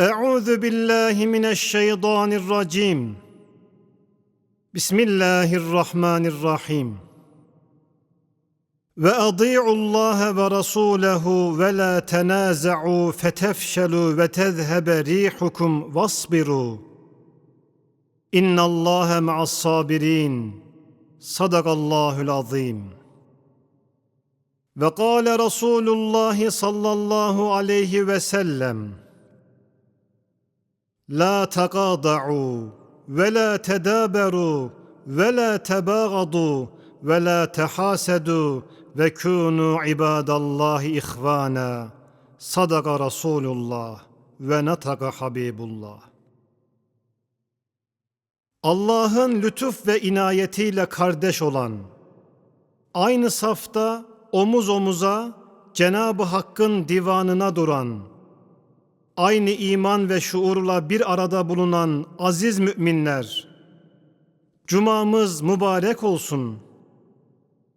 أعوذ بالله من الشيطان الرجيم بسم الله الرحمن الرحيم وأطيعوا الله ورسوله ولا تنازعوا فتفشلوا وتذهب ريحكم واصبروا إن الله مع الصابرين صدق الله العظيم وقال رسول الله صلى الله عليه وسلم لا تقاطعوا ولا تدابروا ولا تباغضوا ولا تحاسدوا وكونوا عباد الله إخوانا صدق رسول الله ونطق حبيب الله Allah'ın lütuf ve inayetiyle kardeş olan, aynı safta omuz omuza Cenab-ı Hakk'ın divanına duran, aynı iman ve şuurla bir arada bulunan aziz müminler, Cumamız mübarek olsun.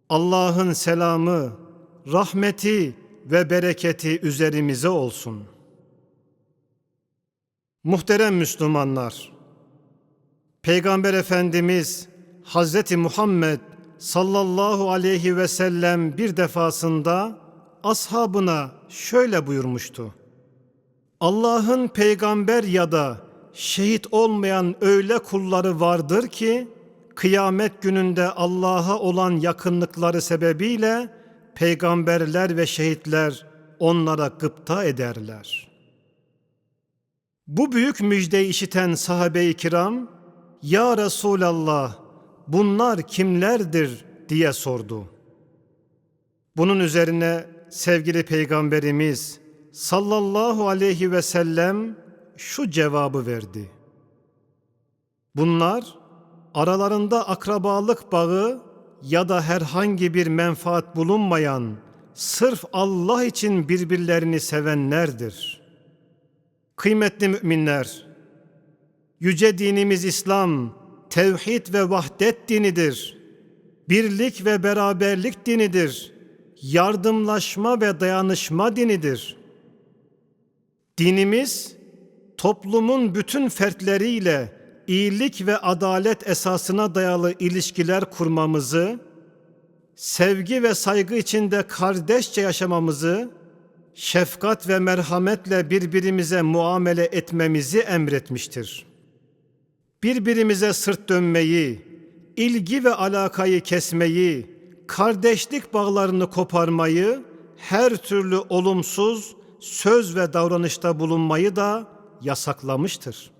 Allah'ın selamı, rahmeti ve bereketi üzerimize olsun. Muhterem Müslümanlar, Peygamber Efendimiz Hazreti Muhammed sallallahu aleyhi ve sellem bir defasında ashabına şöyle buyurmuştu. Allah'ın peygamber ya da şehit olmayan öyle kulları vardır ki kıyamet gününde Allah'a olan yakınlıkları sebebiyle peygamberler ve şehitler onlara gıpta ederler. Bu büyük müjdeyi işiten sahabe-i kiram, Ya Resulallah bunlar kimlerdir diye sordu. Bunun üzerine sevgili peygamberimiz sallallahu aleyhi ve sellem şu cevabı verdi. Bunlar aralarında akrabalık bağı ya da herhangi bir menfaat bulunmayan sırf Allah için birbirlerini sevenlerdir. Kıymetli müminler, yüce dinimiz İslam, tevhid ve vahdet dinidir. Birlik ve beraberlik dinidir. Yardımlaşma ve dayanışma dinidir. Dinimiz toplumun bütün fertleriyle iyilik ve adalet esasına dayalı ilişkiler kurmamızı, sevgi ve saygı içinde kardeşçe yaşamamızı, şefkat ve merhametle birbirimize muamele etmemizi emretmiştir. Birbirimize sırt dönmeyi, ilgi ve alakayı kesmeyi, kardeşlik bağlarını koparmayı, her türlü olumsuz söz ve davranışta bulunmayı da yasaklamıştır.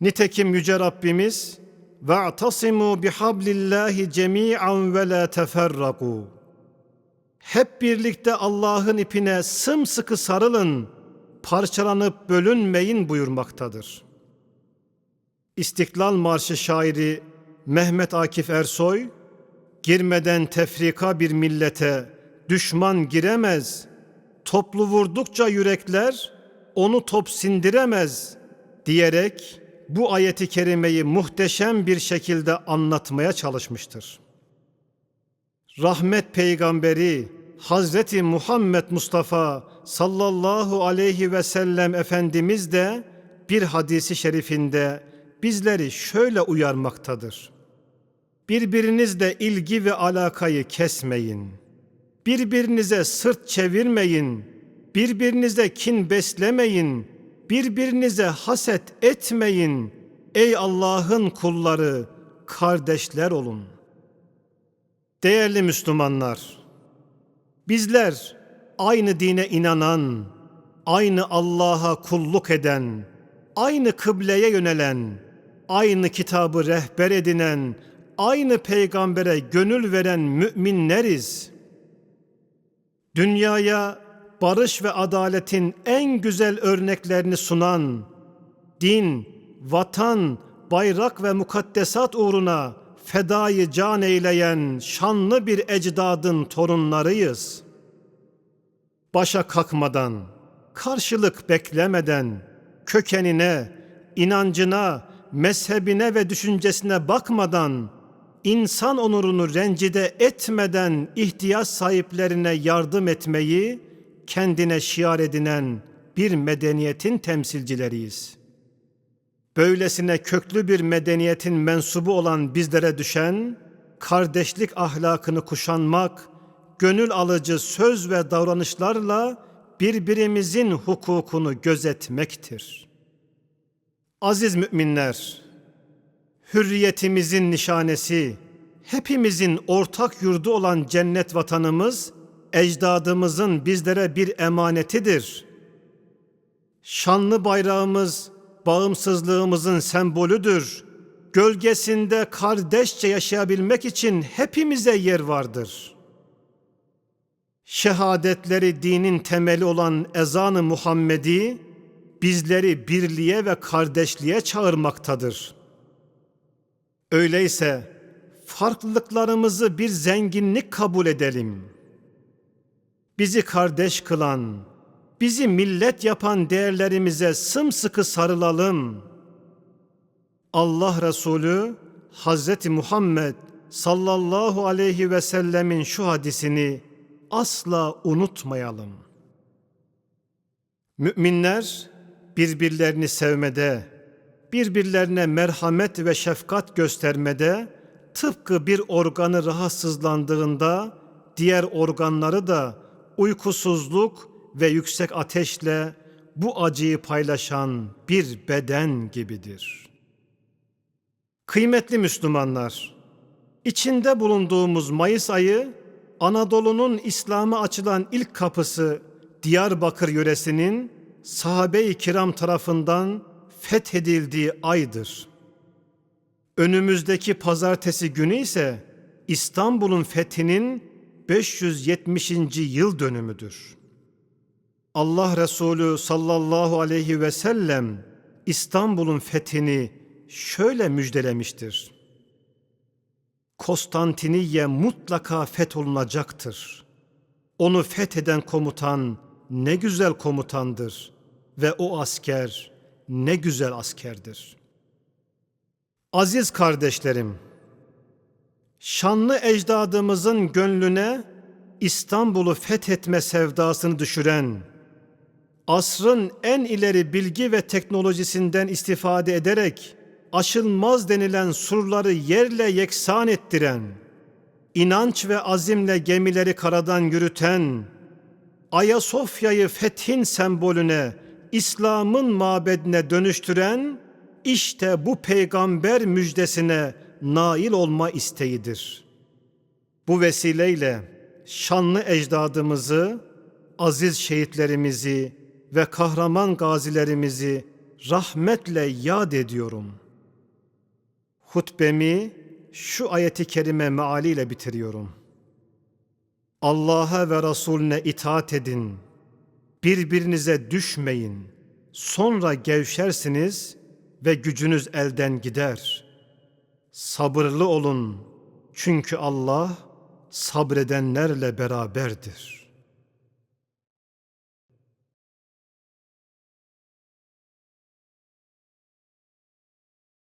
Nitekim yüce Rabbimiz وَاَعْتَصِمُوا بِحَبْلِ اللّٰهِ جَمِيعًا وَلَا تَفَرَّقُوا Hep birlikte Allah'ın ipine sımsıkı sarılın, parçalanıp bölünmeyin buyurmaktadır. İstiklal Marşı şairi Mehmet Akif Ersoy, girmeden tefrika bir millete düşman giremez, toplu vurdukça yürekler onu top sindiremez diyerek bu ayeti kerimeyi muhteşem bir şekilde anlatmaya çalışmıştır. Rahmet peygamberi Hazreti Muhammed Mustafa sallallahu aleyhi ve sellem Efendimiz de bir hadisi şerifinde bizleri şöyle uyarmaktadır. Birbirinizle ilgi ve alakayı kesmeyin. Birbirinize sırt çevirmeyin. Birbirinize kin beslemeyin. Birbirinize haset etmeyin. Ey Allah'ın kulları, kardeşler olun. Değerli Müslümanlar, bizler aynı dine inanan, aynı Allah'a kulluk eden, aynı kıbleye yönelen, aynı kitabı rehber edinen, aynı peygambere gönül veren müminleriz. Dünyaya barış ve adaletin en güzel örneklerini sunan, din, vatan, bayrak ve mukaddesat uğruna fedayı can eyleyen şanlı bir ecdadın torunlarıyız. Başa kalkmadan, karşılık beklemeden, kökenine, inancına, mezhebine ve düşüncesine bakmadan, insan onurunu rencide etmeden ihtiyaç sahiplerine yardım etmeyi kendine şiar edinen bir medeniyetin temsilcileriyiz. Böylesine köklü bir medeniyetin mensubu olan bizlere düşen kardeşlik ahlakını kuşanmak, gönül alıcı söz ve davranışlarla birbirimizin hukukunu gözetmektir. Aziz müminler, hürriyetimizin nişanesi, hepimizin ortak yurdu olan cennet vatanımız, ecdadımızın bizlere bir emanetidir. Şanlı bayrağımız, bağımsızlığımızın sembolüdür. Gölgesinde kardeşçe yaşayabilmek için hepimize yer vardır. Şehadetleri dinin temeli olan ezanı Muhammedi bizleri birliğe ve kardeşliğe çağırmaktadır. Öyleyse farklılıklarımızı bir zenginlik kabul edelim. Bizi kardeş kılan, bizi millet yapan değerlerimize sımsıkı sarılalım. Allah Resulü Hazreti Muhammed sallallahu aleyhi ve sellemin şu hadisini asla unutmayalım. Müminler birbirlerini sevmede, birbirlerine merhamet ve şefkat göstermede tıpkı bir organı rahatsızlandığında diğer organları da uykusuzluk ve yüksek ateşle bu acıyı paylaşan bir beden gibidir. Kıymetli Müslümanlar, içinde bulunduğumuz Mayıs ayı Anadolu'nun İslam'a açılan ilk kapısı Diyarbakır yöresinin sahabe-i kiram tarafından fethedildiği aydır. Önümüzdeki pazartesi günü ise İstanbul'un fethinin 570. yıl dönümüdür. Allah Resulü sallallahu aleyhi ve sellem İstanbul'un fethini şöyle müjdelemiştir. Konstantiniye mutlaka fetholunacaktır. Onu fetheden komutan ne güzel komutandır ve o asker ne güzel askerdir. Aziz kardeşlerim, şanlı ecdadımızın gönlüne İstanbul'u fethetme sevdasını düşüren, asrın en ileri bilgi ve teknolojisinden istifade ederek aşılmaz denilen surları yerle yeksan ettiren, inanç ve azimle gemileri karadan yürüten, Ayasofya'yı fethin sembolüne, İslam'ın mabedine dönüştüren, işte bu peygamber müjdesine nail olma isteğidir. Bu vesileyle şanlı ecdadımızı, aziz şehitlerimizi ve kahraman gazilerimizi rahmetle yad ediyorum. Hutbemi şu ayeti kerime mealiyle bitiriyorum. Allah'a ve Resulüne itaat edin. Birbirinize düşmeyin. Sonra gevşersiniz ve gücünüz elden gider. Sabırlı olun. Çünkü Allah sabredenlerle beraberdir.''